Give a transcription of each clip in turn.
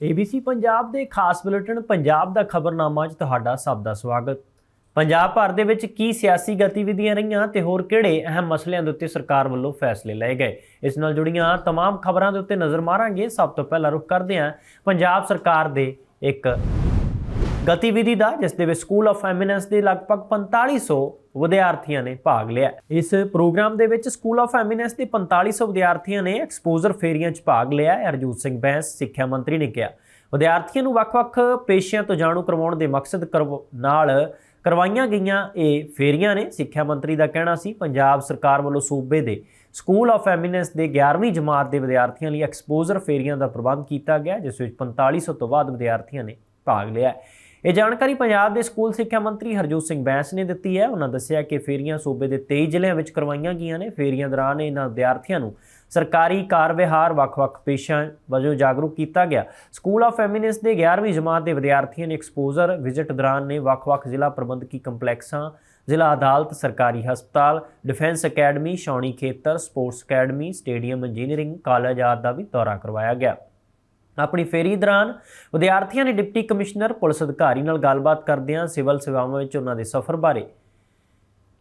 ABC Punjab ਦੇ ਖਾਸ bulletin Punjab ਦਾ ਖਬਰਨਾਮਾ 'ਚ ਤੁਹਾਡਾ ਸਭ ਦਾ ਸਵਾਗਤ ਪੰਜਾਬ ਭਰ ਦੇ ਵਿੱਚ ਕੀ ਸਿਆਸੀ ਗਤੀਵਿਧੀਆਂ ਰਹੀਆਂ ਤੇ ਹੋਰ ਕਿਹੜੇ ਅਹਿਮ ਮਸਲਿਆਂ ਦੇ ਉੱਤੇ ਸਰਕਾਰ ਵੱਲੋਂ ਫੈਸਲੇ ਲਏ ਗਏ ਇਸ ਨਾਲ ਜੁੜੀਆਂ तमाम ਖਬਰਾਂ ਦੇ ਉੱਤੇ ਨਜ਼ਰ ਮਾਰਾਂਗੇ ਸਭ ਤੋਂ ਪਹਿਲਾਂ ਰੁਕ ਕਰਦੇ ਹਾਂ ਪੰਜਾਬ ਸਰਕਾਰ ਦੇ ਇੱਕ ਗਤੀਵਿਧੀ ਦਾ ਜਿਸ ਦੇ ਵਿੱਚ ਸਕੂਲ ਆਫ ਐਮੀਨੈਂਸ ਦੇ ਲਗਭਗ 4500 ਵਿਦਿਆਰਥੀਆਂ ਨੇ ਭਾਗ ਲਿਆ। ਇਸ ਪ੍ਰੋਗਰਾਮ ਦੇ ਵਿੱਚ ਸਕੂਲ ਆਫ ਐਮੀਨੈਂਸ ਦੇ 4500 ਵਿਦਿਆਰਥੀਆਂ ਨੇ ਐਕਸਪੋਜ਼ਰ ਫੇਰੀਆਂ 'ਚ ਭਾਗ ਲਿਆ ਹਰਜੂਤ ਸਿੰਘ ਬੈਂਸ, ਸਿੱਖਿਆ ਮੰਤਰੀ ਨੇ ਕਿਹਾ। ਵਿਦਿਆਰਥੀਆਂ ਨੂੰ ਵੱਖ-ਵੱਖ ਪੇਸ਼ਿਆਂ ਤੋਂ ਜਾਣੂ ਕਰਵਾਉਣ ਦੇ ਮਕਸਦ ਕਰਵ- ਨਾਲ ਕਰਵਾਈਆਂ ਗਈਆਂ ਇਹ ਫੇਰੀਆਂ ਨੇ, ਸਿੱਖਿਆ ਮੰਤਰੀ ਦਾ ਕਹਿਣਾ ਸੀ। ਪੰਜਾਬ ਸਰਕਾਰ ਵੱਲੋਂ ਸੂਬੇ ਦੇ ਸਕੂਲ ਆਫ ਐਮੀਨੈਂਸ ਦੇ 11ਵੀਂ ਜਮਾਤ ਦੇ ਵਿਦਿਆਰਥੀਆਂ ਲਈ ਐਕਸਪੋਜ਼ਰ ਫੇਰੀਆਂ ਦਾ ਪ੍ਰਬੰਧ ਕੀਤਾ ਗਿਆ, ਜਿਸ ਵਿੱਚ 4500 ਤੋਂ ਵੱਧ ਵਿਦਿਆਰਥੀਆਂ ਨੇ ਭਾਗ ਲਿਆ। ਇਹ ਜਾਣਕਾਰੀ ਪੰਜਾਬ ਦੇ ਸਕੂਲ ਸਿੱਖਿਆ ਮੰਤਰੀ ਹਰਜੋਤ ਸਿੰਘ ਬੈਂਸ ਨੇ ਦਿੱਤੀ ਹੈ। ਉਹਨਾਂ ਦੱਸਿਆ ਕਿ ਫੇਰੀਆਂ ਸੂਬੇ ਦੇ 23 ਜ਼ਿਲ੍ਹਿਆਂ ਵਿੱਚ ਕਰਵਾਈਆਂ ਗਈਆਂ ਨੇ। ਫੇਰੀਆਂ ਦੌਰਾਨ ਇਹਨਾਂ ਵਿਦਿਆਰਥੀਆਂ ਨੂੰ ਸਰਕਾਰੀ ਕਾਰ ਵਿਹਾਰ ਵੱਖ-ਵੱਖ ਪੇਸ਼ਿਆਂ ਵਜੋਂ ਜਾਗਰੂਕ ਕੀਤਾ ਗਿਆ। ਸਕੂਲ ਆਫ ਐਮੀਨੈਂਸ ਦੇ 11ਵੀਂ ਜਮਾਤ ਦੇ ਵਿਦਿਆਰਥੀਆਂ ਨੇ ਐਕਸਪੋਜ਼ਰ ਵਿਜ਼ਿਟ ਦੌਰਾਨ ਨੇ ਵੱਖ-ਵੱਖ ਜ਼ਿਲ੍ਹਾ ਪ੍ਰਬੰਧਕੀ ਕੰਪਲੈਕਸਾਂ, ਜ਼ਿਲ੍ਹਾ ਅਦਾਲਤ, ਸਰਕਾਰੀ ਹਸਪਤਾਲ, ਡਿਫੈਂਸ ਅਕੈਡਮੀ ਸ਼ੌਣੀ ਖੇਤਰ, sports academy, stadium engineering, college ਆਦਿ ਦਾ ਵੀ ਦੌਰਾ ਕਰਵਾਇਆ ਗਿਆ। ਆਪਣੀ ਫੇਰੀ ਦੌਰਾਨ ਵਿਦਿਆਰਥੀਆਂ ਨੇ ਡਿਪਟੀ ਕਮਿਸ਼ਨਰ, ਪੁਲਿਸ ਅਧਿਕਾਰੀ ਨਾਲ ਗੱਲਬਾਤ ਕਰਦਿਆਂ ਸਿਵਲ ਸੇਵਾਵਾਂ ਵਿੱਚ ਉਹਨਾਂ ਦੇ ਸਫ਼ਰ ਬਾਰੇ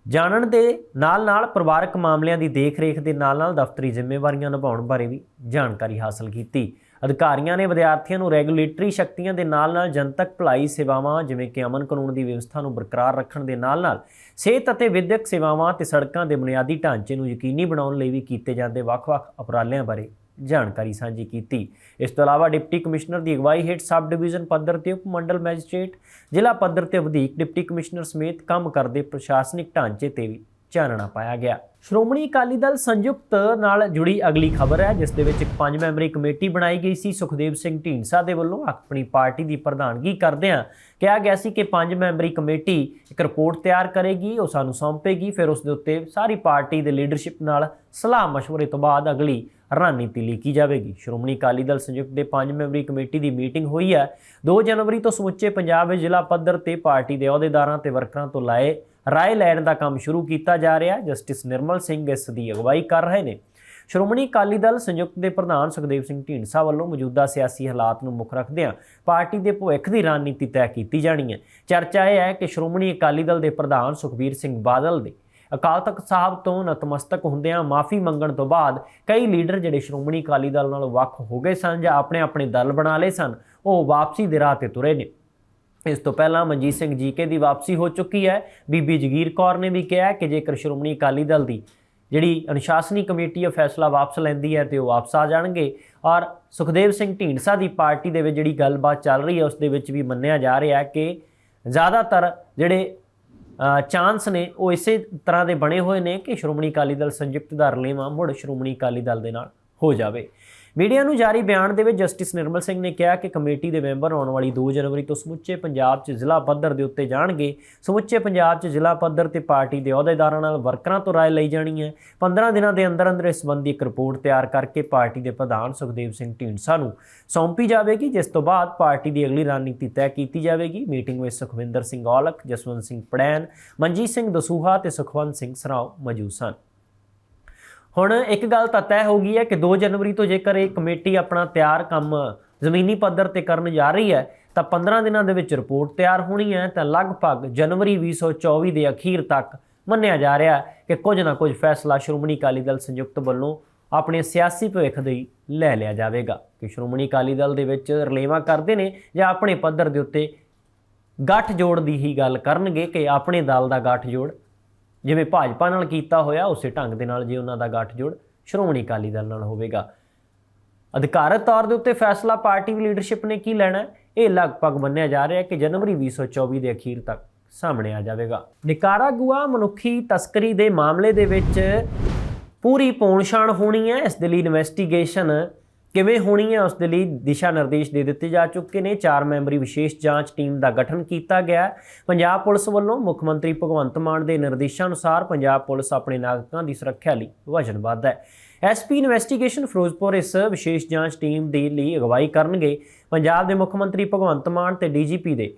ਜਾਣਨ ਦੇ ਨਾਲ-ਨਾਲ ਪਰਿਵਾਰਕ ਮਾਮਲਿਆਂ ਦੀ ਦੇਖ-ਰੇਖ ਦੇ ਨਾਲ-ਨਾਲ ਦਫ਼ਤਰੀ ਜ਼ਿੰਮੇਵਾਰੀਆਂ ਨਿਭਾਉਣ ਬਾਰੇ ਵੀ ਜਾਣਕਾਰੀ ਹਾਸਲ ਕੀਤੀ। ਅਧਿਕਾਰੀਆਂ ਨੇ ਵਿਦਿਆਰਥੀਆਂ ਨੂੰ ਰੈਗੂਲੇਟਰੀ ਸ਼ਕਤੀਆਂ ਦੇ ਨਾਲ-ਨਾਲ ਜਨਤਕ ਭਲਾਈ ਸੇਵਾਵਾਂ, ਜਿਵੇਂ ਕਿ ਅਮਨ ਕਾਨੂੰਨ ਦੀ ਵਿਵਸਥਾ ਨੂੰ ਬਰਕਰਾਰ ਰੱਖਣ ਦੇ ਨਾਲ-ਨਾਲ ਸਿਹਤ ਅਤੇ ਵਿਦਿਅਕ ਸੇਵਾਵਾਂ ਤੇ ਸੜਕਾਂ ਦੇ ਬੁਨਿਆਦੀ ਢਾਂਚੇ ਨੂੰ ਯਕੀਨੀ ਬਣਾਉਣ ਲਈ ਵੀ ਕੀਤੇ ਜਾਂਦੇ ਵੱਖ-ਵੱਖ ਉਪਰਾਲਿਆਂ ਬਾਰੇ ਜਾਣਕਾਰੀ ਸਾਂਝੀ ਕੀਤੀ ਇਸ ਤੋਂ ਇਲਾਵਾ ਡਿਪਟੀ ਕਮਿਸ਼ਨਰ ਦੀ ਅਗਵਾਈ ਹੇਠ ਸਬ ਡਿਵੀਜ਼ਨ ਪੱਧਰ ਤੇ ਉਪ ਮੰਡਲ ਮੈਜਿਸਟ੍ਰੇਟ ਜ਼ਿਲ੍ਹਾ ਪੱਧਰ ਤੇ ਵਧੇਕ ਡਿਪਟੀ ਕਮਿਸ਼ਨਰ ਸਮੇਤ ਕੰਮ ਕਰਦੇ ਪ੍ਰਸ਼ਾਸਨਿਕ ਢਾਂਚੇ ਤੇ ਵੀ ਚਾਨਣਾ ਪਾਇਆ ਗਿਆ ਸ਼੍ਰੋਮਣੀ ਅਕਾਲੀ ਦਲ ਸੰਯੁਕਤ ਨਾਲ ਜੁੜੀ ਅਗਲੀ ਖਬਰ ਹੈ ਜਿਸ ਦੇ ਵਿੱਚ ਇੱਕ ਪੰਜ ਮੈਂਬਰੀ ਕਮੇਟੀ ਬਣਾਈ ਗਈ ਸੀ ਸੁਖਦੇਵ ਸਿੰਘ ਢੀਂਡਸਾ ਦੇ ਵੱਲੋਂ ਆਪਣੀ ਪਾਰਟੀ ਦੀ ਪ੍ਰਧਾਨਗੀ ਕਰਦਿਆਂ ਕਿਹਾ ਗਿਆ ਸੀ ਕਿ ਪੰਜ ਮੈਂਬਰੀ ਕਮੇਟੀ ਇੱਕ ਰਿਪੋਰਟ ਤਿਆਰ ਕਰੇਗੀ ਉਹ ਸਾਨੂੰ ਸੌਂਪੇਗੀ ਫਿਰ ਉਸ ਦੇ ਉੱਤੇ ਸਾਰੀ ਪਾਰਟੀ ਦੇ ਲੀਡਰਸ਼ਿਪ ਨਾਲ ਸਲਾਹ مشورے ਤੋਂ ਬਾਅਦ ਅਗਲੀ ਰਣਨੀਤੀ ਲਿਖੀ ਜਾਵੇਗੀ। ਸ਼੍ਰੋਮਣੀ ਅਕਾਲੀ ਦਲ ਸੰਯੁਕਤ ਦੇ ਪੰਜ ਮੈਂਬਰੀ ਕਮੇਟੀ ਦੀ ਮੀਟਿੰਗ ਹੋਈ ਹੈ। 2 ਜਨਵਰੀ ਤੋਂ ਸਮੁੱਚੇ ਪੰਜਾਬ ਵਿੱਚ ਜ਼ਿਲ੍ਹਾ ਪੱਧਰ ਤੇ ਪਾਰਟੀ ਦੇ ਅਹੁਦੇਦਾਰਾਂ ਤੇ ਵਰਕਰਾਂ ਤੋਂ ਲਾਏ ਰਾਏ ਲੈਣ ਦਾ ਕੰਮ ਸ਼ੁਰੂ ਕੀਤਾ ਜਾ ਰਿਹਾ ਹੈ। ਜਸਟਿਸ ਨਿਰਮਲ ਸਿੰਘ ਇਸ ਦੀ ਅਗਵਾਈ ਕਰ ਰਹੇ ਨੇ। ਸ਼੍ਰੋਮਣੀ ਅਕਾਲੀ ਦਲ ਸੰਯੁਕਤ ਦੇ ਪ੍ਰਧਾਨ ਸੁਖਦੇਵ ਸਿੰਘ ਢੀਂਡਸਾ ਵੱਲੋਂ ਮੌਜੂਦਾ ਸਿਆਸੀ ਹਾਲਾਤ ਨੂੰ ਮੁੱਖ ਰੱਖਦਿਆਂ ਪਾਰਟੀ ਦੇ ਭਵਿੱਖ ਦੀ ਰਣਨੀਤੀ ਤੈਅ ਕੀਤੀ ਜਾਣੀ ਹੈ। ਚਰਚਾ ਇਹ ਹੈ ਕਿ ਸ਼੍ਰੋਮਣੀ ਅਕਾਲੀ ਦਲ ਦੇ ਪ੍ਰਧਾਨ ਸੁਖਬੀਰ ਸਿੰਘ ਬਾਦਲ ਦੇ ਅਕਾਲ ਤਖਤ ਸਾਹਿਬ ਤੋਂ ਨਤਮਸਤਕ ਹੁੰਦਿਆਂ ਮਾਫੀ ਮੰਗਣ ਤੋਂ ਬਾਅਦ ਕਈ ਲੀਡਰ ਜਿਹੜੇ ਸ਼੍ਰੋਮਣੀ ਅਕਾਲੀ ਦਲ ਨਾਲ ਵੱਖ ਹੋ ਗਏ ਸਨ ਜਾਂ ਆਪਣੇ ਆਪਣੇ ਦਲ ਬਣਾ ਲਏ ਸਨ, ਉਹ ਵਾਪਸੀ ਦੇ ਰਾਹ ਤੇ ਤੁਰੇ ਨੇ। ਇਸ ਤੋਂ ਪਹਿਲਾਂ ਮਨਜੀਤ ਸਿੰਘ ਜੀਕੇ ਦੀ ਵਾਪਸੀ ਹੋ ਚੁੱਕੀ ਹੈ। ਬੀਬੀ ਜਗੀਰ ਕੌਰ ਨੇ ਵੀ ਕਿਹਾ ਕਿ ਜੇਕਰ ਸ਼੍ਰੋਮਣੀ ਅਕਾਲੀ ਦਲ ਦੀ ਜਿਹੜੀ ਅਨੁਸ਼ਾਸਨੀ ਕਮੇਟੀ ਇਹ ਫੈਸਲਾ ਵਾਪਸ ਲੈਂਦੀ ਹੈ ਤੇ ਉਹ ਵਾਪਸ ਆ ਜਾਣਗੇ ਔਰ ਸੁਖਦੇਵ ਸਿੰਘ ਢੀਂਡਸਾ ਦੀ ਪਾਰਟੀ ਦੇ ਵਿੱਚ ਜਿਹੜੀ ਗੱਲਬਾਤ ਚੱਲ ਰਹੀ ਹੈ, ਉਸ ਦੇ ਵਿੱਚ ਵੀ ਮੰਨਿਆ ਜਾ ਰਿਹਾ ਕਿ ਜ਼ਿਆਦਾਤਰ ਜਿਹੜੇ ਚਾਂਸ ਨੇ, ਉਹ ਇਸੇ ਤਰ੍ਹਾਂ ਦੇ ਬਣੇ ਹੋਏ ਨੇ ਕਿ ਸ਼੍ਰੋਮਣੀ ਅਕਾਲੀ ਦਲ ਸੰਯੁਕਤ ਦਾ ਰਲੇਵਾਂ ਮੁੜ ਸ਼੍ਰੋਮਣੀ ਅਕਾਲੀ ਦਲ ਦੇ ਨਾਲ ਹੋ ਜਾਵੇ। ਮੀਡੀਆ ਨੂੰ ਜਾਰੀ ਬਿਆਨ ਦੇ ਵਿੱਚ ਜਸਟਿਸ ਨਿਰਮਲ ਸਿੰਘ ਨੇ ਕਿਹਾ ਕਿ ਕਮੇਟੀ ਦੇ ਮੈਂਬਰ ਆਉਣ ਵਾਲੀ 2 ਜਨਵਰੀ ਤੋਂ ਸਮੁੱਚੇ ਪੰਜਾਬ 'ਚ ਜ਼ਿਲ੍ਹਾ ਪੱਧਰ ਦੇ ਉੱਤੇ ਜਾਣਗੇ। ਸਮੁੱਚੇ ਪੰਜਾਬ 'ਚ ਜ਼ਿਲ੍ਹਾ ਪੱਧਰ ਤੇ ਪਾਰਟੀ ਦੇ ਅਹੁਦੇਦਾਰਾਂ ਨਾਲ ਵਰਕਰਾਂ ਤੋਂ ਰਾਏ ਲਈ ਜਾਣੀ ਹੈ। 15 ਦਿਨਾਂ ਦੇ ਅੰਦਰ ਅੰਦਰ ਇਸ ਸੰਬੰਧੀ ਇੱਕ ਰਿਪੋਰਟ ਤਿਆਰ ਕਰਕੇ ਪਾਰਟੀ ਦੇ ਪ੍ਰਧਾਨ ਸੁਖਦੇਵ ਸਿੰਘ ਢੀਂਡਸਾ ਨੂੰ ਸੌਂਪੀ ਜਾਵੇਗੀ, ਜਿਸ ਤੋਂ ਬਾਅਦ ਪਾਰਟੀ ਦੀ ਅਗਲੀ ਰਣਨੀਤੀ ਤੈਅ ਕੀਤੀ ਜਾਵੇਗੀ। ਮੀਟਿੰਗ ਵਿੱਚ ਸੁਖਵਿੰਦਰ ਸਿੰਘ ਔਲਖ, ਜਸਵੰਤ ਸਿੰਘ ਪੜੈਨ, ਮਨਜੀਤ ਸਿੰਘ ਦਸੂਹਾ ਤੇ ਸੁਖਵੰਤ ਸਿੰਘ ਸਰਾਓ ਮੌਜੂਦ ਸਨ। ਹੁਣ ਇੱਕ ਗੱਲ ਤਾਂ ਤੈਅ ਹੋ ਗਈ ਹੈ ਕਿ 2 ਜਨਵਰੀ ਤੋਂ ਜੇਕਰ ਇਹ ਕਮੇਟੀ ਆਪਣਾ ਤਿਆਰ ਕੰਮ ਜ਼ਮੀਨੀ ਪੱਧਰ ਤੇ ਕਰਨ ਜਾ ਰਹੀ ਹੈ, ਤਾਂ 15 ਦਿਨਾਂ ਦੇ ਵਿੱਚ ਰਿਪੋਰਟ ਤਿਆਰ ਹੋਣੀ ਹੈ, ਤਾਂ ਲਗਭਗ ਜਨਵਰੀ 2024 ਦੇ ਅਖੀਰ ਤੱਕ ਮੰਨਿਆ ਜਾ ਰਿਹਾ ਹੈ ਕਿ ਕੁਝ ਨਾ ਕੁਝ ਫੈਸਲਾ ਸ਼੍ਰੋਮਣੀ ਅਕਾਲੀ ਦਲ ਸੰਯੁਕਤ ਵੱਲੋਂ ਆਪਣੇ ਸਿਆਸੀ ਭਵਿੱਖ ਲਈ ਲੈ ਲਿਆ ਜਾਵੇਗਾ ਕਿ ਸ਼੍ਰੋਮਣੀ ਅਕਾਲੀ ਦਲ ਦੇ ਵਿੱਚ ਰਲੇਵਾ ਕਰਦੇ ਨੇ ਜਾਂ ਆਪਣੇ ਪੱਧਰ ਦੇ ਉੱਤੇ ਗੱਠ ਜੋੜ ਦੀ ਹੀ ਗੱਲ ਕਰਨਗੇ ਕਿ ਆਪਣੇ ਦਲ ਦਾ ਗੱਠ ਜੋੜ ਜਿਵੇਂ ਭਾਜਪਾ ਨਾਲ ਕੀਤਾ ਹੋਇਆ, ਉਸੇ ਢੰਗ ਦੇ ਨਾਲ ਜੇ ਉਹਨਾਂ ਦਾ ਗੱਠਜੋੜ ਸ਼੍ਰੋਮਣੀ ਅਕਾਲੀ ਦਲ ਨਾਲ ਹੋਵੇਗਾ। ਅਧਿਕਾਰਤ ਤੌਰ ਦੇ ਉੱਤੇ ਫੈਸਲਾ, ਪਾਰਟੀ ਦੀ ਲੀਡਰਸ਼ਿਪ ਨੇ ਕੀ ਲੈਣਾ? ਇਹ ਲਗਭਗ ਮੰਨਿਆ ਜਾ ਰਿਹਾ ਹੈ ਕਿ ਜਨਵਰੀ 2024 ਦੇ ਅਖੀਰ ਤੱਕ ਸਾਹਮਣੇ ਆ ਜਾਵੇਗਾ। ਨਿਕਾਰਾਗੁਆ ਮਨੁੱਖੀ ਤਸਕਰੀ ਦੇ ਮਾਮਲੇ ਦੇ ਵਿੱਚ ਪੂਰੀ ਪੌਣਛਾਣ ਹੋਣੀ ਹੈ। ਇਸ ਦੇ ਲਈ ਇਨਵੈਸਟੀਗੇਸ਼ਨ ਕਿਵੇਂ ਹੋਣੀ ਹੈ ਉਸ ਦੇ ਲਈ ਦਿਸ਼ਾ ਨਿਰਦੇਸ਼ ਦੇ ਦਿੱਤੇ ਜਾ ਚੁੱਕੇ ਨੇ? ਚਾਰ ਮੈਂਬਰੀ ਵਿਸ਼ੇਸ਼ ਜਾਂਚ ਟੀਮ ਦਾ ਗਠਨ ਕੀਤਾ ਗਿਆ ਪੰਜਾਬ ਪੁਲਿਸ ਵੱਲੋਂ ਮੁੱਖ ਮੰਤਰੀ ਭਗਵੰਤ ਮਾਨ ਦੇ ਨਿਰਦੇਸ਼ਾਂ ਅਨੁਸਾਰ ਪੰਜਾਬ ਪੁਲਿਸ ਆਪਣੇ ਨਾਗਰਿਕਾਂ ਦੀ ਸੁਰੱਖਿਆ ਲਈ ਵਚਨਬੱਧ ਹੈ। ਐਸਪੀ ਇਨਵੈਸਟੀਗੇਸ਼ਨ ਫਿਰੋਜ਼ਪੁਰ ਇਸ ਵਿਸ਼ੇਸ਼ ਜਾਂਚ ਟੀਮ ਦੇ ਲਈ ਅਗਵਾਈ ਕਰਨਗੇ। ਪੰਜਾਬ ਦੇ ਮੁੱਖ ਮੰਤਰੀ ਭਗਵੰਤ ਮਾਨ ਤੇ ਡੀਜੀਪੀ ਦੇ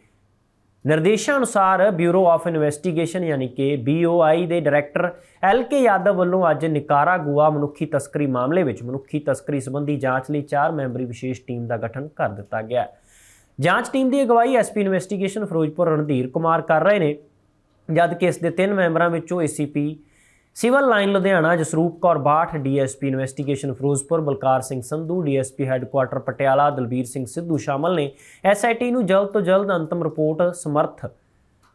ਨਿਰਦੇਸ਼ਾਂ ਅਨੁਸਾਰ ਬਿਊਰੋ ਆਫ ਇਨਵੈਸਟੀਗੇਸ਼ਨ ਯਾਨੀ ਕਿ BOI ਦੇ ਡਾਇਰੈਕਟਰ ਐਲ ਕੇ ਯਾਦਵ ਵੱਲੋਂ ਅੱਜ ਨਿਕਾਰਾਗੁਆ ਮਨੁੱਖੀ ਤਸਕਰੀ ਮਾਮਲੇ ਵਿੱਚ ਮਨੁੱਖੀ ਤਸਕਰੀ ਸੰਬੰਧੀ ਜਾਂਚ ਲਈ 4 ਮੈਂਬਰੀ ਵਿਸ਼ੇਸ਼ ਟੀਮ ਦਾ ਗਠਨ ਕਰ ਦਿੱਤਾ ਗਿਆ ਹੈ। ਜਾਂਚ ਟੀਮ ਦੀ ਅਗਵਾਈ ਐਸਪੀ ਇਨਵੈਸਟੀਗੇਸ਼ਨ ਫਿਰੋਜ਼ਪੁਰ ਰਣਧੀਰ ਕੁਮਾਰ ਕਰ ਰਹੇ ਨੇ ਜਦ ਕਿ ਇਸ ਦੇ ਤਿੰਨ ਮੈਂਬਰਾਂ ਵਿੱਚੋਂ ACP civil line Ludhiana Jasroop Kaur Bath, DSP investigation Ferozepur, Balkar Singh Sandhu, DSP headquarter Patiala, Dalbir Singh Sidhu ਸ਼ਾਮਲ ਨੇ ਐਸਆਈਟੀ ਨੂੰ ਜਲਦ ਤੋਂ ਜਲਦ ਅੰਤਮ ਰਿਪੋਰਟ ਸਮਰਥ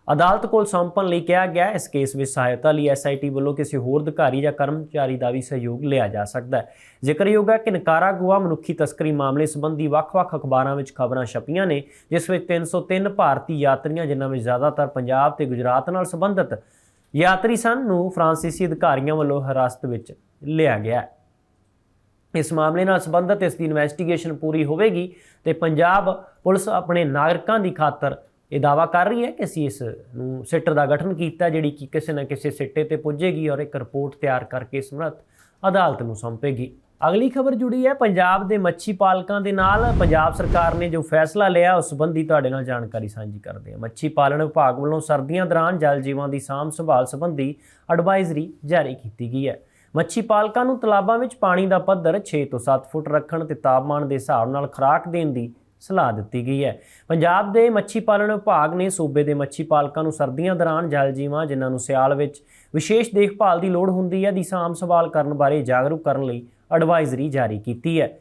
ਅਦਾਲਤ ਕੋਲ ਸੌਂਪਣ ਲਈ ਕਿਹਾ ਗਿਆ। ਇਸ ਕੇਸ ਵਿੱਚ ਸਹਾਇਤਾ ਲਈ ਐਸਆਈਟੀ ਵੱਲੋਂ ਕਿਸੇ ਹੋਰ ਅਧਿਕਾਰੀ ਜਾਂ ਕਰਮਚਾਰੀ ਦਾ ਵੀ ਸਹਿਯੋਗ ਲਿਆ ਜਾ ਸਕਦਾ ਹੈ। ਜ਼ਿਕਰਯੋਗ ਹੈ ਕਿ ਨਿਕਾਰਾਗੁਆ ਮਨੁੱਖੀ ਤਸਕਰੀ ਮਾਮਲੇ ਸੰਬੰਧੀ ਵੱਖ-ਵੱਖ ਅਖਬਾਰਾਂ ਵਿੱਚ ਖਬਰਾਂ ਛਪੀਆਂ ਨੇ, ਜਿਸ ਵਿੱਚ 303 ਭਾਰਤੀ ਯਾਤਰੀਆਂ, ਜਿਨ੍ਹਾਂ ਵਿੱਚ ਜ਼ਿਆਦਾਤਰ ਪੰਜਾਬ ਤੇ ਗੁਜਰਾਤ ਨਾਲ ਸੰਬੰਧਿਤ ਯਾਤਰੀ ਸਨ ਨੂੰ ਫਰਾਂਸੀਸੀ ਅਧਿਕਾਰੀਆਂ ਵੱਲੋਂ ਹਿਰਾਸਤ ਵਿੱਚ ਲਿਆ ਗਿਆ ਹੈ। ਇਸ ਮਾਮਲੇ ਨਾਲ ਸੰਬੰਧਿਤ ਇਸ ਦੀ ਇਨਵੈਸਟੀਗੇਸ਼ਨ ਪੂਰੀ ਹੋਵੇਗੀ ਤੇ ਪੰਜਾਬ ਪੁਲਿਸ ਆਪਣੇ ਨਾਗਰਿਕਾਂ ਦੀ ਖਾਤਰ ਇਹ ਦਾਵਾ ਕਰ ਰਹੀ ਹੈ ਕਿ ਅਸੀਂ ਇਸ ਨੂੰ ਸਿੱਟ ਦਾ ਗਠਨ ਕੀਤਾ, ਜਿਹੜੀ ਕਿ ਕਿਸੇ ਨਾ ਕਿਸੇ ਸਿੱਟੇ ਤੇ ਪੁੱਜੇਗੀ ਔਰ ਇੱਕ ਰਿਪੋਰਟ ਤਿਆਰ ਕਰਕੇ ਸਮਰੱਥ ਅਦਾਲਤ ਨੂੰ ਸੌਂਪੇਗੀ। ਅਗਲੀ ਖਬਰ ਜੁੜੀ ਹੈ ਪੰਜਾਬ ਦੇ ਮੱਛੀ ਪਾਲਕਾਂ ਦੇ ਨਾਲ। ਪੰਜਾਬ ਸਰਕਾਰ ਨੇ ਜੋ ਫੈਸਲਾ ਲਿਆ, ਉਸ ਸੰਬੰਧੀ ਤੁਹਾਡੇ ਨਾਲ ਜਾਣਕਾਰੀ ਸਾਂਝੀ ਕਰਦੇ ਹਾਂ। ਮੱਛੀ ਪਾਲਣ ਵਿਭਾਗ ਵੱਲੋਂ ਸਰਦੀਆਂ ਦੌਰਾਨ ਜਲ ਜੀਵਾਂ ਦੀ ਸਾਂਭ ਸੰਭਾਲ ਸੰਬੰਧੀ ਐਡਵਾਈਜ਼ਰੀ ਜਾਰੀ ਕੀਤੀ ਗਈ ਹੈ। ਮੱਛੀ ਪਾਲਕਾਂ ਨੂੰ ਤਲਾਬਾਂ ਵਿੱਚ ਪਾਣੀ ਦਾ ਪੱਧਰ 6 ਤੋਂ 7 ਫੁੱਟ ਰੱਖਣ ਤੇ ਤਾਪਮਾਨ ਦੇ ਹਿਸਾਬ ਨਾਲ ਖੁਰਾਕ ਦੇਣ ਦੀ ਸਲਾਹ ਦਿੱਤੀ ਗਈ ਹੈ। ਪੰਜਾਬ ਦੇ ਮੱਛੀ ਪਾਲਣ ਵਿਭਾਗ ਨੇ ਸੂਬੇ ਦੇ ਮੱਛੀ ਪਾਲਕਾਂ ਨੂੰ ਸਰਦੀਆਂ ਦੌਰਾਨ ਜਲ ਜੀਵਾਂ, ਜਿਨ੍ਹਾਂ ਨੂੰ ਸਿਆਲ ਵਿੱਚ ਵਿਸ਼ੇਸ਼ ਦੇਖਭਾਲ ਦੀ ਲੋੜ ਹੁੰਦੀ ਹੈ, ਦੀ ਸਾਂਭ ਸੰਭਾਲ ਕਰਨ ਬਾਰੇ ਜਾਗਰੂਕ ਕਰਨ ਲਈ ਐਡਵਾਈਜ਼ਰੀ ਜਾਰੀ ਕੀਤੀ ਹੈ।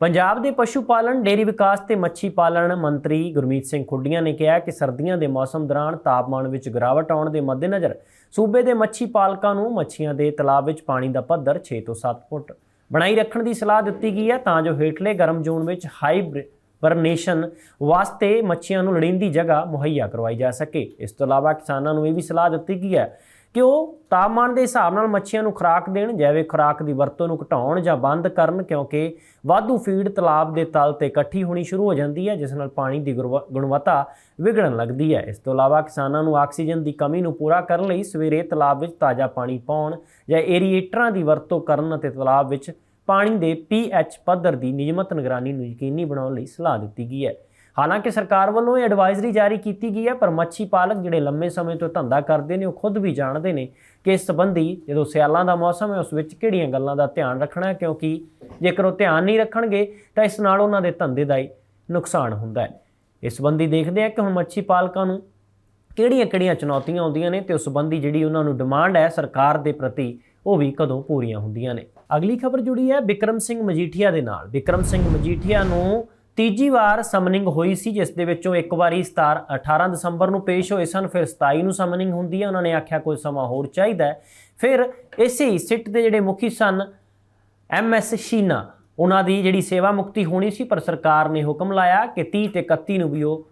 ਪੰਜਾਬ ਦੇ ਪਸ਼ੂ ਪਾਲਣ, ਡੇਅਰੀ ਵਿਕਾਸ ਤੇ ਮੱਛੀ ਪਾਲਣ ਮੰਤਰੀ ਗੁਰਮੀਤ ਸਿੰਘ ਖੁੱਡੀਆਂ ਨੇ ਕਿਹਾ ਕਿ ਸਰਦੀਆਂ ਦੇ ਮੌਸਮ ਦੌਰਾਨ ਤਾਪਮਾਨ ਵਿੱਚ ਗਿਰਾਵਟ ਆਉਣ ਦੇ ਮੱਦੇਨਜ਼ਰ ਸੂਬੇ ਦੇ ਮੱਛੀ ਪਾਲਕਾਂ ਨੂੰ ਮੱਛੀਆਂ ਦੇ ਤਲਾਬ ਵਿੱਚ ਪਾਣੀ ਦਾ ਪੱਧਰ 6 ਤੋਂ 7 ਫੁੱਟ ਬਣਾਈ ਰੱਖਣ ਦੀ ਸਲਾਹ ਦਿੱਤੀ ਗਈ ਹੈ। ਤਾਂ ਜੋ ਹੇਠਲੇ ਗਰਮ ਜ਼ੋਨ ਵਿੱਚ ਹਾਈਬਰਨੇਸ਼ਨ ਵਾਸਤੇ ਮੱਛੀਆਂ ਨੂੰ ਲੋੜੀਂਦੀ ਜਗ੍ਹਾ ਮੁਹੱਈਆ ਕਰਵਾਈ ਜਾ ਸਕੇ। ਇਸ ਤੋਂ ਇਲਾਵਾ ਕਿਸਾਨਾਂ ਨੂੰ ਇਹ ਵੀ ਸਲਾਹ ਦਿੱਤੀ ਗਈ ਹੈ ਕਿ ਉਹ ਤਾਪਮਾਨ ਦੇ ਹਿਸਾਬ ਨਾਲ ਮੱਛੀਆਂ ਨੂੰ ਖੁਰਾਕ ਦੇਣ, ਜੈਵਿਕ ਖੁਰਾਕ ਦੀ ਵਰਤੋਂ ਨੂੰ ਘਟਾਉਣ ਜਾਂ ਬੰਦ ਕਰਨ ਕਿਉਂਕਿ ਵਾਧੂ ਫੀਡ ਤਲਾਬ ਦੇ ਤਲ ਤੇ ਇਕੱਠੀ ਹੋਣੀ ਸ਼ੁਰੂ ਹੋ ਜਾਂਦੀ ਹੈ, ਜਿਸ ਨਾਲ ਪਾਣੀ ਦੀ ਗੁਣਵ- ਗੁਣਵੱਤਾ ਵਿਗੜਨ ਲੱਗਦੀ ਹੈ। ਇਸ ਤੋਂ ਇਲਾਵਾ ਕਿਸਾਨਾਂ ਨੂੰ ਆਕਸੀਜਨ ਦੀ ਕਮੀ ਨੂੰ ਪੂਰਾ ਕਰਨ ਲਈ ਸਵੇਰੇ ਤਲਾਬ ਵਿੱਚ ਤਾਜ਼ਾ ਪਾਣੀ ਪਾਉਣ ਜਾਂ ਏਰੀਏਟਰਾਂ ਦੀ ਵਰਤੋਂ ਕਰਨ ਅਤੇ ਤਲਾਬ ਵਿੱਚ ਪਾਣੀ ਦੇ pH ਪੱਧਰ ਦੀ ਨਿਯਮਤ ਨਿਗਰਾਨੀ ਨੂੰ ਯਕੀਨੀ ਬਣਾਉਣ ਲਈ ਸਲਾਹ ਦਿੱਤੀ ਗਈ ਹੈ। ਹਾਲਾਂਕਿ ਸਰਕਾਰ ਵੱਲੋਂ ਇਹ ਐਡਵਾਈਜ਼ਰੀ ਜਾਰੀ ਕੀਤੀ ਗਈ ਹੈ, ਪਰ ਮੱਛੀ ਪਾਲਕ ਜਿਹੜੇ ਲੰਮੇ ਸਮੇਂ ਤੋਂ ਧੰਦਾ ਕਰਦੇ ਨੇ, ਉਹ ਖੁਦ ਵੀ ਜਾਣਦੇ ਨੇ ਕਿ ਇਸ ਸੰਬੰਧੀ ਜਦੋਂ ਸਿਆਲਾਂ ਦਾ ਮੌਸਮ ਹੈ, ਉਸ ਵਿੱਚ ਕਿਹੜੀਆਂ ਗੱਲਾਂ ਦਾ ਧਿਆਨ ਰੱਖਣਾ ਹੈ, ਕਿਉਂਕਿ ਜੇਕਰ ਉਹ ਧਿਆਨ ਨਹੀਂ ਰੱਖਣਗੇ, ਤਾਂ ਇਸ ਨਾਲ ਉਹਨਾਂ ਦੇ ਧੰਦੇ ਦਾ ਹੀ ਨੁਕਸਾਨ ਹੁੰਦਾ ਹੈ। ਇਸ ਸੰਬੰਧੀ ਦੇਖਦੇ ਹਾਂ ਕਿ ਹੁਣ ਮੱਛੀ ਪਾਲਕਾਂ ਨੂੰ ਕਿਹੜੀਆਂ-ਕਿਹੜੀਆਂ ਚੁਣੌਤੀਆਂ ਆਉਂਦੀਆਂ ਨੇ ਤੇ ਉਸ ਸੰਬੰਧੀ ਜਿਹੜੀ ਉਹਨਾਂ ਨੂੰ ਡਿਮਾਂਡ ਹੈ, ਸਰਕਾਰ ਦੇ ਪ੍ਰਤੀ ਉਹ ਵੀ ਕਦੋਂ ਪੂਰੀਆਂ ਹੁੰਦੀਆਂ ਨੇ। ਅਗਲੀ ਖਬਰ ਜੁੜੀ ਹੈ ਵਿਕਰਮ ਸਿੰਘ ਮਜੀਠੀਆ ਦੇ ਨਾਲ। ਵਿਕਰਮ ਸਿੰਘ ਮਜੀਠੀਆ ਨੂੰ ਤੀਜੀ ਵਾਰ ਸਮਨਿੰਗ ਹੋਈ ਸੀ, ਜਿਸ ਦੇ ਵਿੱਚੋਂ ਇੱਕ ਵਾਰੀ 17 18 ਦਸੰਬਰ ਨੂੰ ਪੇਸ਼ ਹੋਏ ਸਨ, ਫਿਰ 27 ਨੂੰ ਸਮਨਿੰਗ ਹੁੰਦੀ ਹੈ। ਉਹਨਾਂ ਨੇ ਆਖਿਆ, ਕੋਈ ਸਮਾਂ ਹੋਰ ਚਾਹੀਦਾ ਫਿਰ ਇਸੇ ਹੀ ਸਿੱਟ ਦੇ ਜਿਹੜੇ ਮੁਖੀ ਸਨ, ਐਮ ਐਸ ਸ਼ੀਨਾ, ਉਹਨਾਂ ਦੀ ਜਿਹੜੀ ਸੇਵਾ ਮੁਕਤੀ ਹੋਣੀ ਸੀ, ਪਰ ਸਰਕਾਰ ਨੇ ਹੁਕਮ ਲਾਇਆ ਕਿ 30 ਤੇ 31 ਨੂੰ ਵੀ ਉਹ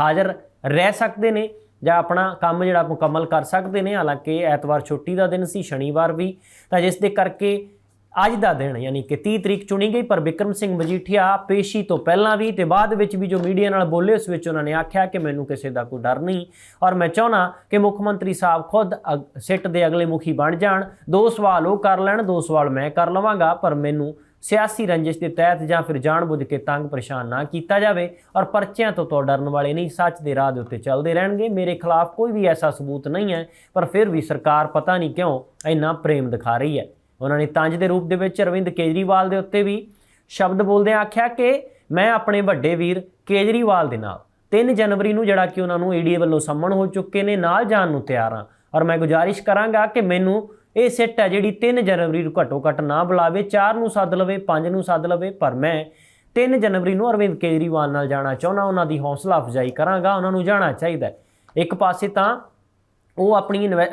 ਹਾਜ਼ਰ ਰਹਿ ਸਕਦੇ ਨੇ ਜਾਂ ਆਪਣਾ ਕੰਮ ਜਿਹੜਾ ਮੁਕੰਮਲ ਕਰ ਸਕਦੇ ਨੇ। ਹਾਲਾਂਕਿ ਐਤਵਾਰ ਛੁੱਟੀ ਦਾ ਦਿਨ ਸੀ, ਸ਼ਨੀਵਾਰ ਵੀ। ਤਾਂ ਜਿਸ ਦੇ ਕਰਕੇ ਅੱਜ ਦਾ ਦਿਨ, ਯਾਨੀ ਕਿ 30 ਤਰੀਕ ਚੁਣੀ ਗਈ, ਪਰ ਵਿਕਰਮ ਸਿੰਘ ਮਜੀਠੀਆ ਪੇਸ਼ੀ ਤੋਂ ਪਹਿਲਾਂ ਵੀ ਤੇ ਬਾਅਦ ਵਿੱਚ ਵੀ ਜੋ ਮੀਡੀਆ ਨਾਲ ਬੋਲੇ, ਉਸ ਵਿੱਚ ਉਹਨਾਂ ਨੇ ਆਖਿਆ ਕਿ ਮੈਨੂੰ ਕਿਸੇ ਦਾ ਕੋਈ ਡਰ ਨਹੀਂ। ਔਰ ਮੈਂ ਚਾਹਣਾ ਕਿ ਮੁੱਖ ਮੰਤਰੀ ਸਾਹਿਬ ਖੁਦ ਅਗ- ਸਿੱਟ ਦੇ ਅਗਲੇ ਮੁਖੀ ਬਣ ਜਾਣ। ਦੋ ਸਵਾਲ ਉਹ ਕਰ ਲੈਣ, ਦੋ ਸਵਾਲ ਮੈਂ ਕਰ ਲਵਾਂਗਾ, ਪਰ ਮੈਨੂੰ ਸਿਆਸੀ ਰੰਜਿਸ਼ ਦੇ ਤਹਿਤ ਜਾਂ ਫਿਰ ਜਾਣਬੁੱਝ ਕੇ ਤੰਗ ਪਰੇਸ਼ਾਨ ਨਾ ਕੀਤਾ ਜਾਵੇ। ਔਰ ਪਰਚਿਆਂ ਤੋਂ ਤੋਂ ਡਰਨ ਵਾਲੇ ਨਹੀਂ, ਸੱਚ ਦੇ ਰਾਹ ਦੇ ਉੱਤੇ ਚੱਲਦੇ ਰਹਿਣਗੇ। ਮੇਰੇ ਖਿਲਾਫ ਕੋਈ ਵੀ ਐਸਾ ਸਬੂਤ ਨਹੀਂ ਹੈ, ਪਰ ਫਿਰ ਵੀ ਸਰਕਾਰ ਪਤਾ ਨਹੀਂ ਕਿਉਂ ਇੰਨਾ ਪ੍ਰੇਮ ਦਿਖਾ ਰਹੀ ਹੈ। ਉਹਨਾਂ ਨੇ ਤੰਜ ਦੇ ਰੂਪ ਦੇ ਵਿੱਚ ਅਰਵਿੰਦ ਕੇਜਰੀਵਾਲ ਦੇ ਉੱਤੇ ਵੀ ਸ਼ਬਦ ਬੋਲਦਿਆਂ ਆਖਿਆ ਕਿ ਮੈਂ ਆਪਣੇ ਵੱਡੇ ਵੀਰ ਕੇਜਰੀਵਾਲ ਦੇ ਨਾਲ 3 ਜਨਵਰੀ ਨੂੰ ਜਿਹੜਾ ਕਿ ਉਹਨਾਂ ਨੂੰ ਈਡੀ ਵੱਲੋਂ ਸੰਮਣ ਹੋ ਚੁੱਕੇ ਨੇ, ਨਾਲ ਜਾਣ ਨੂੰ ਤਿਆਰ ਹਾਂ। ਔਰ ਮੈਂ ਗੁਜ਼ਾਰਿਸ਼ ਕਰਾਂਗਾ ਕਿ ਮੈਨੂੰ ਇਹ ਸਿੱਟ ਹੈ ਜਿਹੜੀ 3 ਜਨਵਰੀ ਨੂੰ ਘੱਟੋ ਘੱਟ ਨਾ ਬੁਲਾਵੇ 4 ਨੂੰ ਸੱਦ ਲਵੇ 5 ਨੂੰ ਸੱਦ ਲਵੇ, ਪਰ ਮੈਂ 3 ਜਨਵਰੀ ਨੂੰ ਅਰਵਿੰਦ ਕੇਜਰੀਵਾਲ ਨਾਲ ਜਾਣਾ ਚਾਹੁੰਦਾ, ਉਹਨਾਂ ਦੀ ਹੌਸਲਾ ਅਫਜ਼ਾਈ ਕਰਾਂਗਾ, ਉਹਨਾਂ ਨੂੰ ਜਾਣਾ ਚਾਹੀਦਾ ਇੱਕ ਪਾਸੇ ਤਾਂ ਉਹ ਆਪਣੀ ਇਨਵੈ-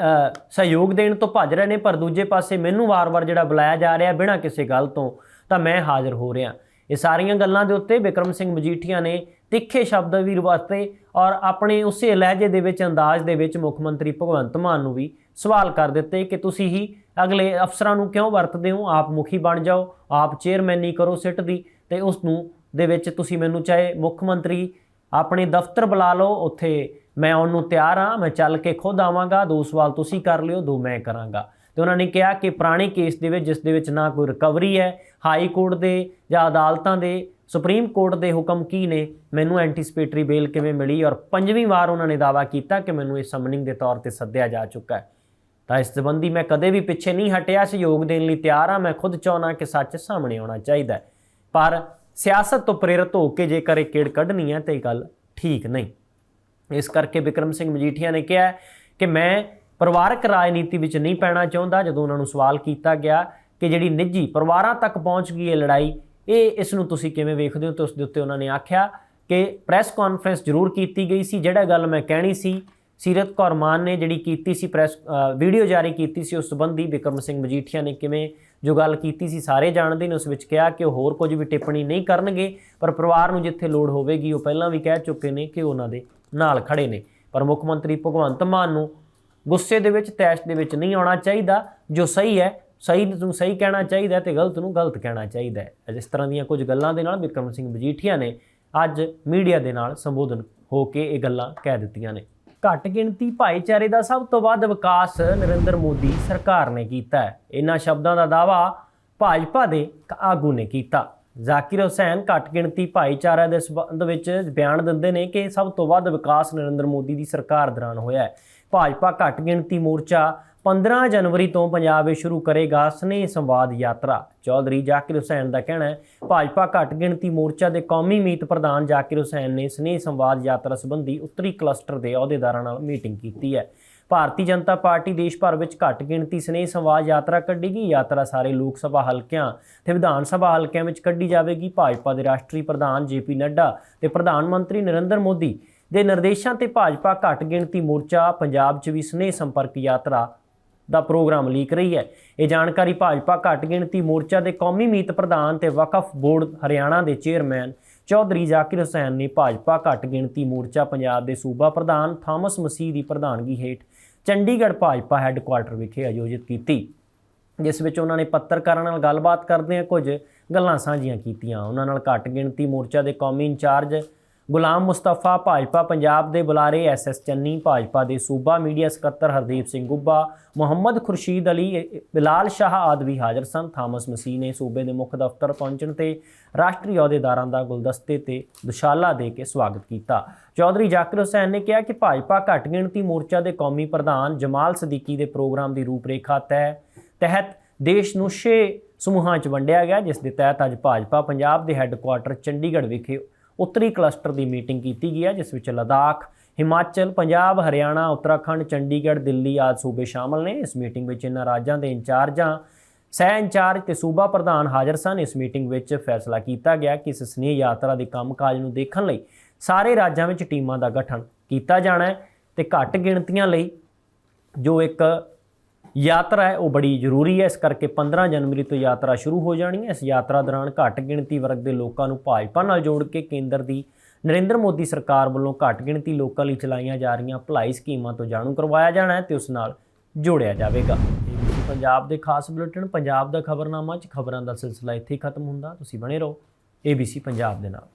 ਸਹਿਯੋਗ ਦੇਣ ਤੋਂ ਭੱਜ ਰਹੇ ਨੇ, ਪਰ ਦੂਜੇ ਪਾਸੇ ਮੈਨੂੰ ਵਾਰ-ਵਾਰ ਜਿਹੜਾ ਬੁਲਾਇਆ ਜਾ ਰਿਹਾ ਬਿਨਾਂ ਕਿਸੇ ਗੱਲ ਤੋਂ, ਤਾਂ ਮੈਂ ਹਾਜ਼ਰ ਹੋ ਰਿਹਾ। ਇਹ ਸਾਰੀਆਂ ਗੱਲਾਂ ਦੇ ਉੱਤੇ ਵਿਕਰਮ ਸਿੰਘ ਮਜੀਠੀਆ ਨੇ ਤਿੱਖੇ ਸ਼ਬਦ ਵੀ ਵਰਤੇ ਔਰ ਆਪਣੇ ਉਸੇ ਲਹਿਜੇ ਦੇ ਵਿੱਚ, ਅੰਦਾਜ਼ ਦੇ ਵਿੱਚ ਮੁੱਖ ਮੰਤਰੀ ਭਗਵੰਤ ਮਾਨ ਨੂੰ ਵੀ ਸਵਾਲ ਕਰ ਦਿੱਤੇ ਕਿ ਤੁਸੀਂ ਹੀ ਅਗਲੇ ਅਫਸਰਾਂ ਨੂੰ ਕਿਉਂ ਵਰਤਦੇ ਹੋ? ਆਪ ਮੁਖੀ ਬਣ ਜਾਓ, ਆਪ ਚੇਅਰਮੈਨੀ ਕਰੋ ਸਿੱਟ ਦੀ ਤੇ ਉਸ ਨੂੰ ਦੇ ਵਿੱਚ ਤੁਸੀਂ ਮੈਨੂੰ ਚਾਹੇ ਮੁੱਖ ਮੰਤਰੀ ਆਪਣੇ ਦਫ਼ਤਰ ਬੁਲਾ ਲਓ, ਉੱਥੇ ਮੈਂ ਆਉਣ ਨੂੰ ਤਿਆਰ ਹਾਂ, ਮੈਂ ਚੱਲ ਕੇ ਖੁਦ ਆਵਾਂਗਾ, ਦੋ ਸਵਾਲ ਤੁਸੀਂ ਕਰ ਲਿਓ, ਦੋ ਮੈਂ ਕਰਾਂਗਾ। ਤੇ ਉਹਨਾਂ ਨੇ ਕਿਹਾ ਕਿ ਪੁਰਾਣੇ ਕੇਸ ਦੇ ਵਿੱਚ, ਜਿਸ ਦੇ ਵਿੱਚ ਨਾ ਕੋਈ ਰਿਕਵਰੀ ਹੈ, ਹਾਈ ਕੋਰਟ ਦੇ ਜਾਂ ਅਦਾਲਤਾਂ ਦੇ, ਸੁਪਰੀਮ ਕੋਰਟ ਦੇ ਹੁਕਮ ਕੀ ਨੇ? ਮੈਨੂੰ ਐਂਟੀਸਪੇਟਰੀ ਬੇਲ ਕਿਵੇਂ ਮਿਲੀ? ਔਰ ਪੰਜਵੀਂ ਵਾਰ ਉਹਨਾਂ ਨੇ ਦਾਅਵਾ ਕੀਤਾ ਕਿ ਮੈਨੂੰ ਇਹ ਸਮਨਿੰਗ ਦੇ ਤੌਰ ਤੇ ਸੱਦਿਆ ਜਾ ਚੁੱਕਾ ਹੈ। ਤਾਂ ਇਸ ਸੰਬੰਧੀ ਮੈਂ ਕਦੇ ਵੀ ਪਿੱਛੇ ਨਹੀਂ ਹਟਿਆ ਸਹਿਯੋਗ ਦੇਣ ਲਈ ਤਿਆਰ ਹਾਂ। ਮੈਂ ਖੁਦ ਚਾਹਣਾ ਕਿ ਸੱਚ ਸਾਹਮਣੇ ਆਉਣਾ ਚਾਹੀਦਾ ਪਰ ਸਿਆਸਤ ਤੋਂ ਪ੍ਰੇਰਿਤ ਹੋ ਕੇ ਜੇਕਰ ਇਹ ਕਿੜ ਕੱਢਣੀ ਹੈ, ਤੇ ਇਹ ਗੱਲ ਠੀਕ ਨਹੀਂ। ਇਸ ਕਰਕੇ ਵਿਕਰਮ ਸਿੰਘ ਮਜੀਠੀਆ ਨੇ ਕਿਹਾ ਕਿ ਮੈਂ ਪਰਿਵਾਰਕ ਰਾਜਨੀਤੀ ਵਿੱਚ ਨਹੀਂ ਪੈਣਾ ਚਾਹੁੰਦਾ। ਜਦੋਂ ਉਹਨਾਂ ਨੂੰ ਸਵਾਲ ਕੀਤਾ ਗਿਆ ਕਿ ਜਿਹੜੀ ਨਿੱਜੀ ਪਰਿਵਾਰਾਂ ਤੱਕ ਪਹੁੰਚ ਗਈ ਇਹ ਲੜਾਈ, ਇਹ ਇਸ ਨੂੰ ਤੁਸੀਂ ਕਿਵੇਂ ਵੇਖਦੇ ਹੋ? ਤੇ ਉਸ ਦੇ ਉੱਤੇ ਉਹਨਾਂ ਨੇ ਆਖਿਆ ਕਿ ਪ੍ਰੈਸ ਕਾਨਫਰੰਸ ਜ਼ਰੂਰ ਕੀਤੀ ਗਈ ਸੀ। ਜਿਹੜਾ ਗੱਲ ਮੈਂ ਕਹਿਣੀ ਸੀ, ਸੀਰਤ ਕੌਰ ਮਾਨ ਨੇ ਜਿਹੜੀ ਕੀਤੀ ਸੀ ਪ੍ਰੈਸ ਵੀਡੀਓ ਜਾਰੀ ਕੀਤੀ ਸੀ, ਉਸ ਸੰਬੰਧੀ ਵਿਕਰਮ ਸਿੰਘ ਮਜੀਠੀਆ ਨੇ ਕਿਵੇਂ ਜੋ ਗੱਲ ਕੀਤੀ ਸੀ ਸਾਰੇ ਜਾਣਦੇ ਨੇ। ਉਸ ਵਿੱਚ ਕਿਹਾ ਕਿ ਉਹ ਹੋਰ ਕੁਝ ਵੀ ਟਿੱਪਣੀ ਨਹੀਂ ਕਰਨਗੇ, ਪਰ ਪਰਿਵਾਰ ਨੂੰ ਜਿੱਥੇ ਲੋੜ ਹੋਵੇਗੀ, ਉਹ ਪਹਿਲਾਂ ਵੀ ਕਹਿ ਚੁੱਕੇ ਨੇ ਕਿ ਉਹਨਾਂ ਦੇ ਨਾਲ ਖੜੇ ਨੇ। ਪਰ ਮੁੱਖ ਮੰਤਰੀ ਭਗਵੰਤ ਮਾਨ ਨੂੰ ਗੁੱਸੇ ਦੇ ਵਿੱਚ, ਤੈਸ਼ ਦੇ ਵਿੱਚ ਨਹੀਂ ਆਉਣਾ ਚਾਹੀਦਾ। ਜੋ ਸਹੀ ਹੈ, ਸਹੀ ਨੂੰ ਸਹੀ ਕਹਿਣਾ ਚਾਹੀਦਾ ਹੈ ਤੇ ਗਲਤ ਨੂੰ ਗਲਤ ਕਹਿਣਾ ਚਾਹੀਦਾ ਹੈ। ਇਸ ਤਰ੍ਹਾਂ ਦੀਆਂ ਕੁਝ ਗੱਲਾਂ ਦੇ ਨਾਲ ਵਿਕਰਮ ਸਿੰਘ ਮਜੀਠੀਆ ਨੇ ਅੱਜ ਮੀਡੀਆ ਦੇ ਨਾਲ ਸੰਬੋਧਨ ਹੋ ਕੇ ਇਹ ਗੱਲਾਂ ਕਹਿ ਦਿੱਤੀਆਂ ਨੇ। ਘੱਟ ਗਿਣਤੀ ਭਾਈਚਾਰੇ ਦਾ ਸਭ ਤੋਂ ਵੱਧ ਵਿਕਾਸ ਨਰਿੰਦਰ ਮੋਦੀ ਸਰਕਾਰ ਨੇ ਕੀਤਾ ਹੈ। ਇਹਨਾਂ ਸ਼ਬਦਾਂ ਦਾ ਦਾਵਾ ਭਾਜਪਾ ਦੇ ਆਗੂ ਨੇ ਕੀਤਾ। ਜ਼ਾਕਿਰ ਹੁਸੈਨ ਘੱਟ ਗਿਣਤੀ ਭਾਈਚਾਰਾ ਦੇ ਸਬੰਧ ਵਿੱਚ ਬਿਆਨ ਦਿੰਦੇ ਨੇ ਕਿ ਸਭ ਤੋਂ ਵੱਧ ਵਿਕਾਸ ਨਰਿੰਦਰ ਮੋਦੀ ਦੀ ਸਰਕਾਰ ਦੌਰਾਨ ਹੋਇਆ ਹੈ। ਭਾਜਪਾ ਘੱਟ ਗਿਣਤੀ ਮੋਰਚਾ 15 ਜਨਵਰੀ ਤੋਂ ਪੰਜਾਬ ਵਿੱਚ ਸ਼ੁਰੂ ਕਰੇਗਾ ਸਨੇਹ ਸੰਵਾਦ ਯਾਤਰਾ। ਚੌਧਰੀ ਜ਼ਾਕਿਰ ਹੁਸੈਨ ਦਾ ਕਹਿਣਾ ਹੈ, ਭਾਜਪਾ ਘੱਟ ਗਿਣਤੀ ਮੋਰਚਾ ਦੇ ਕੌਮੀ ਮੀਤ ਪ੍ਰਧਾਨ ਜ਼ਾਕਿਰ ਹੁਸੈਨ ਨੇ ਸਨੇਹ ਸੰਵਾਦ ਯਾਤਰਾ ਸੰਬੰਧੀ ਉੱਤਰੀ ਕਲਸਟਰ ਦੇ ਅਹੁਦੇਦਾਰਾਂ ਨਾਲ ਮੀਟਿੰਗ ਕੀਤੀ ਹੈ। ਭਾਰਤੀ ਜਨਤਾ ਪਾਰਟੀ ਦੇਸ਼ ਭਰ ਵਿੱਚ ਘੱਟ ਗਿਣਤੀ ਸਨੇਹ ਸੰਵਾਦ ਯਾਤਰਾ ਕੱਢੇਗੀ। ਯਾਤਰਾ ਸਾਰੇ ਲੋਕ ਸਭਾ ਹਲਕਿਆਂ ਤੇ ਵਿਧਾਨ ਸਭਾ ਹਲਕਿਆਂ ਵਿੱਚ ਕੱਢੀ ਜਾਵੇਗੀ। ਭਾਜਪਾ ਦੇ ਰਾਸ਼ਟਰੀ ਪ੍ਰਧਾਨ ਜੇਪੀ ਨੱਡਾ ਤੇ ਪ੍ਰਧਾਨ ਮੰਤਰੀ ਨਰਿੰਦਰ ਮੋਦੀ ਦੇ ਨਿਰਦੇਸ਼ਾਂ ਤੇ ਭਾਜਪਾ ਘੱਟ ਗਿਣਤੀ ਮੋਰਚਾ, ਪੰਜਾਬ 'ਚ ਵੀ ਸਨੇਹ ਸੰਪਰਕ ਯਾਤਰਾ ਦਾ ਪ੍ਰੋਗਰਾਮ ਲੀਕ ਰਹੀ ਹੈ। ਇਹ ਜਾਣਕਾਰੀ ਭਾਜਪਾ ਘੱਟ ਗਿਣਤੀ ਮੋਰਚਾ ਦੇ ਕੌਮੀ ਮੀਤ ਪ੍ਰਧਾਨ ਤੇ ਵਕਫ ਬੋਰਡ ਹਰਿਆਣਾ ਦੇ ਚੇਅਰਮੈਨ ਚੌਧਰੀ ਜ਼ਾਕਿਰ ਹੁਸੈਨ ਨੇ ਭਾਜਪਾ ਘੱਟ ਗਿਣਤੀ ਮੋਰਚਾ ਪੰਜਾਬ ਦੇ ਸੂਬਾ ਪ੍ਰਧਾਨ ਥਾਮਸ ਮਸੀਹ ਦੀ ਪ੍ਰਧਾਨਗੀ ਹੇਠ ਚੰਡੀਗੜ੍ਹ ਭਾਜਪਾ ਹੈੱਡਕੁਆਰਟਰ ਵਿਖੇ ਆਯੋਜਿਤ ਕੀਤੀ, ਜਿਸ ਵਿੱਚ ਉਹਨਾਂ ਨੇ ਪੱਤਰਕਾਰਾਂ ਨਾਲ ਗੱਲਬਾਤ ਕਰਦਿਆਂ ਕੁਝ ਗੱਲਾਂ ਸਾਂਝੀਆਂ ਕੀਤੀਆਂ। ਉਹਨਾਂ ਨਾਲ ਘੱਟ ਗਿਣਤੀ ਮੋਰਚਾ ਦੇ ਕੌਮੀ ਇੰਚਾਰਜ ਗੁਲਾਮ ਮੁਸਤਫਾ ਭਾਜਪਾ ਪੰਜਾਬ ਦੇ ਬੁਲਾਰੇ ਐਸਐਸ ਚੰਨੀ, ਭਾਜਪਾ ਦੇ ਸੂਬਾ ਮੀਡੀਆ ਸਕੱਤਰ ਹਰਦੀਪ ਸਿੰਘ ਗੁੱਬਾ, ਮੁਹੰਮਦ ਖੁਰਸ਼ੀਦ ਅਲੀ ਬਿਲਾਲ ਸ਼ਾਹ ਆਦਿ ਵੀ ਹਾਜ਼ਰ ਸਨ। ਥਾਮਸ ਮਸੀਹ ਨੇ ਸੂਬੇ ਦੇ ਮੁੱਖ ਦਫ਼ਤਰ ਪਹੁੰਚਣ ਤੇ ਰਾਸ਼ਟਰੀ ਅਹੁਦੇਦਾਰਾਂ ਦਾ ਗੁਲਦਸਤੇ ਤੇ ਦੁਸ਼ਾਲਾ ਦੇ ਕੇ ਸਵਾਗਤ ਕੀਤਾ। ਚੌਧਰੀ ਜ਼ਾਕਿਰ ਹੁਸੈਨ ਨੇ ਕਿਹਾ ਕਿ ਭਾਜਪਾ ਘੱਟ ਗਿਣਤੀ ਮੋਰਚਾ ਦੇ ਕੌਮੀ ਪ੍ਰਧਾਨ ਜਮਾਲ ਸਦੀਕੀ ਦੇ ਪ੍ਰੋਗਰਾਮ ਦੀ ਰੂਪਰੇਖਾ ਤਹਿ, ਤਹਿਤ ਦੇਸ਼ ਨੂੰ 6 ਸਮੂਹਾਂ 'ਚ ਵੰਡਿਆ ਗਿਆ, ਜਿਸ ਦੇ ਤਹਿਤ ਅੱਜ ਭਾਜਪਾ ਪੰਜਾਬ ਦੇ ਹੈੱਡਕੁਆਰਟਰ ਚੰਡੀਗੜ੍ਹ ਵਿਖੇ ਉੱਤਰੀ ਕਲਸਟਰ ਦੀ ਮੀਟਿੰਗ ਕੀਤੀ ਗਈ ਹੈ, ਜਿਸ ਵਿੱਚ ਲਦਾਖ, ਹਿਮਾਚਲ, ਪੰਜਾਬ, ਹਰਿਆਣਾ, ਉੱਤਰਾਖੰਡ, ਚੰਡੀਗੜ੍ਹ, ਦਿੱਲੀ ਆਦਿ ਸੂਬੇ ਸ਼ਾਮਲ ਨੇ। ਇਸ ਮੀਟਿੰਗ ਵਿੱਚ ਇਹਨਾਂ ਰਾਜਾਂ ਦੇ ਇੰਚਾਰਜਾਂ, ਸਹਿ ਇੰਚਾਰਜ ਤੇ ਸੂਬਾ ਪ੍ਰਧਾਨ ਹਾਜ਼ਰ ਸਨ। ਇਸ ਮੀਟਿੰਗ ਵਿੱਚ ਫੈਸਲਾ ਕੀਤਾ ਗਿਆ ਕਿ ਇਸ ਸਨੇਹ ਯਾਤਰਾ ਦੇ ਕੰਮਕਾਜ ਨੂੰ ਦੇਖਣ ਲਈ ਸਾਰੇ ਰਾਜਾਂ ਵਿੱਚ ਟੀਮਾਂ ਦਾ ਗਠਨ ਕੀਤਾ ਜਾਣਾ ਹੈ ਤੇ ਘੱਟ ਗਿਣਤੀਆਂ ਲਈ ਜੋ ਇੱਕ ਯਾਤਰਾ ਹੈ, ਉਹ ਬੜੀ ਜ਼ਰੂਰੀ ਹੈ। ਇਸ ਕਰਕੇ 15 ਜਨਵਰੀ ਤੋਂ ਯਾਤਰਾ ਸ਼ੁਰੂ ਹੋ ਜਾਣੀ ਹੈ। ਇਸ ਯਾਤਰਾ ਦੌਰਾਨ ਘੱਟ ਗਿਣਤੀ ਵਰਗ ਦੇ ਲੋਕਾਂ ਨੂੰ ਭਾਜਪਾ ਨਾਲ ਜੋੜ ਕੇ ਕੇਂਦਰ ਦੀ ਨਰਿੰਦਰ ਮੋਦੀ ਸਰਕਾਰ ਵੱਲੋਂ ਘੱਟ ਗਿਣਤੀ ਲੋਕਾਂ ਲਈ ਚਲਾਈਆਂ ਜਾ ਰਹੀਆਂ ਭਲਾਈ ਸਕੀਮਾਂ ਤੋਂ ਜਾਣੂ ਕਰਵਾਇਆ ਜਾਣਾ ਹੈ ਤੇ ਉਸ ਨਾਲ ਜੋੜਿਆ ਜਾਵੇਗਾ। ABC ਪੰਜਾਬ ਦੇ ਖਾਸ ਬੁਲੇਟਿਨ, ਪੰਜਾਬ ਦਾ ਖਬਰਨਾਮਾ 'ਚ ਖਬਰਾਂ ਦਾ ਸਿਲਸਿਲਾ ਇੱਥੇ ਖਤਮ ਹੁੰਦਾ। ਤੁਸੀਂ ਬਣੇ ਰਹੋ। ABC ਪੰਜਾਬ ਦੇ ਨਾਲ।